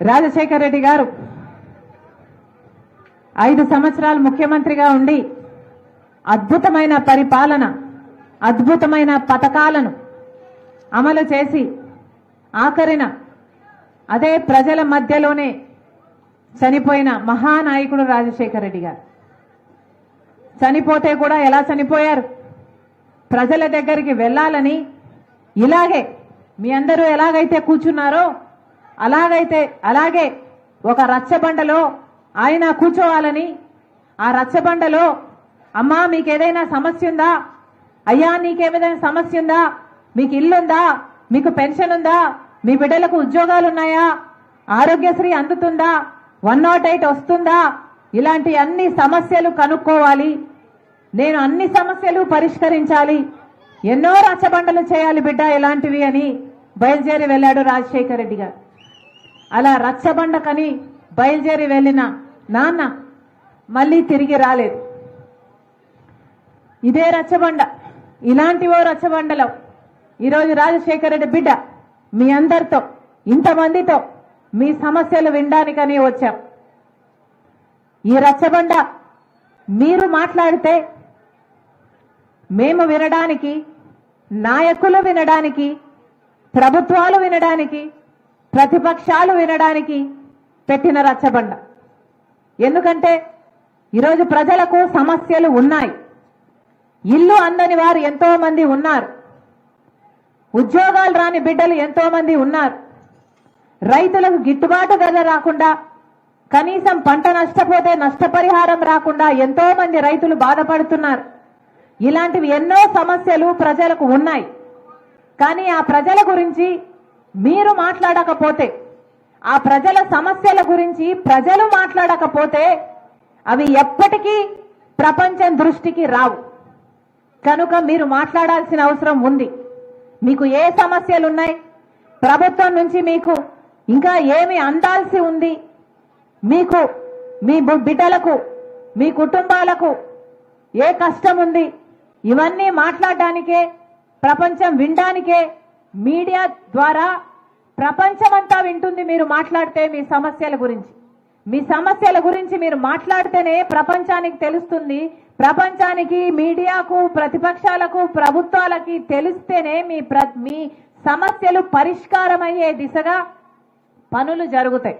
రాజశేఖర రెడ్డి గారు ఐదు సంవత్సరాలు ముఖ్యమంత్రిగా ఉండి అద్భుతమైన పరిపాలన అద్భుతమైన పథకాలను అమలు చేసి ఆఖరిన అదే ప్రజల మధ్యలోనే చనిపోయిన మహానాయకుడు రాజశేఖర రెడ్డి గారు. చనిపోతే కూడా ఎలా చనిపోయారు? ప్రజల దగ్గరికి వెళ్ళాలని ఇలాగే మీ అందరూ ఎలాగైతే కూర్చున్నారో అలాగైతే అలాగే ఒక రచ్చబండలో ఆయన కూర్చోవాలని ఆ రచ్చబండలో అమ్మా మీకు ఏదైనా సమస్య ఉందా అయ్యా నీకేమైనా సమస్య ఉందా మీకు ఇల్లుందా మీకు పెన్షన్ ఉందా మీ బిడ్డలకు ఉద్యోగాలు ఉన్నాయా ఆరోగ్యశ్రీ అందుతుందా? వన్ నాట్ ఎయిట్ వస్తుందా? ఇలాంటి అన్ని సమస్యలు కనుక్కోవాలి. నేను అన్ని సమస్యలు పరిష్కరించాలి. ఎన్నో రచ్చబండలు చేయాలి బిడ్డ ఇలాంటివి అని బయలుదేరి వెళ్ళాడు రాజశేఖర రెడ్డి గారు. అలా రచ్చబండకని బయలుదేరి వెళ్ళిన నాన్న మళ్ళీ తిరిగి రాలేదు. ఇదే రచ్చబండ. ఇలాంటివో రచ్చబండలో ఈరోజు రాజశేఖర రెడ్డి బిడ్డ మీ అందరితో ఇంతమందితో మీ సమస్యలు వినడానికని వచ్చాం. ఈ రచ్చబండ మీరు మాట్లాడితే మేము వినడానికి నాయకులు వినడానికి ప్రభుత్వాలు వినడానికి ప్రతిపక్షాలు వినడానికి పెట్టిన రచ్చబండ. ఎందుకంటే ఈరోజు ప్రజలకు సమస్యలు ఉన్నాయి. ఇల్లు అందని వారు ఎంతో మంది ఉన్నారు. ఉద్యోగాలు రాని బిడ్డలు ఎంతో మంది ఉన్నారు. రైతులకు గిట్టుబాటు ధర రాకుండా కనీసం పంట నష్టపోతే నష్టపరిహారం రాకుండా ఎంతో మంది రైతులు బాధపడుతున్నారు. ఇలాంటివి ఎన్నో సమస్యలు ప్రజలకు ఉన్నాయి. కానీ ఆ ప్రజల గురించి మీరు మాట్లాడకపోతే ఆ ప్రజల సమస్యల గురించి ప్రజలు మాట్లాడకపోతే అవి ఎప్పటికీ ప్రపంచం దృష్టికి రావు. కనుక మీరు మాట్లాడాల్సిన అవసరం ఉంది. మీకు ఏ సమస్యలు ఉన్నాయి ప్రభుత్వం నుంచి మీకు ఇంకా ఏమి అందాల్సి ఉంది? మీకు మీ బిడ్డలకు మీ కుటుంబాలకు ఏ కష్టం ఉంది ఇవన్నీ మాట్లాడడానికే ప్రపంచం వినడానికే మీడియా ద్వారా ప్రపంచమంతా వింటుంది మీరు మాట్లాడితే మీ సమస్యల గురించి. మీ సమస్యల గురించి మీరు మాట్లాడితేనే ప్రపంచానికి తెలుస్తుంది. ప్రపంచానికి మీడియాకు ప్రతిపక్షాలకు ప్రభుత్వాలకి తెలిస్తేనే మీ ప్ర మీ సమస్యలు పరిష్కారమయ్యే దిశగా పనులు జరుగుతాయి.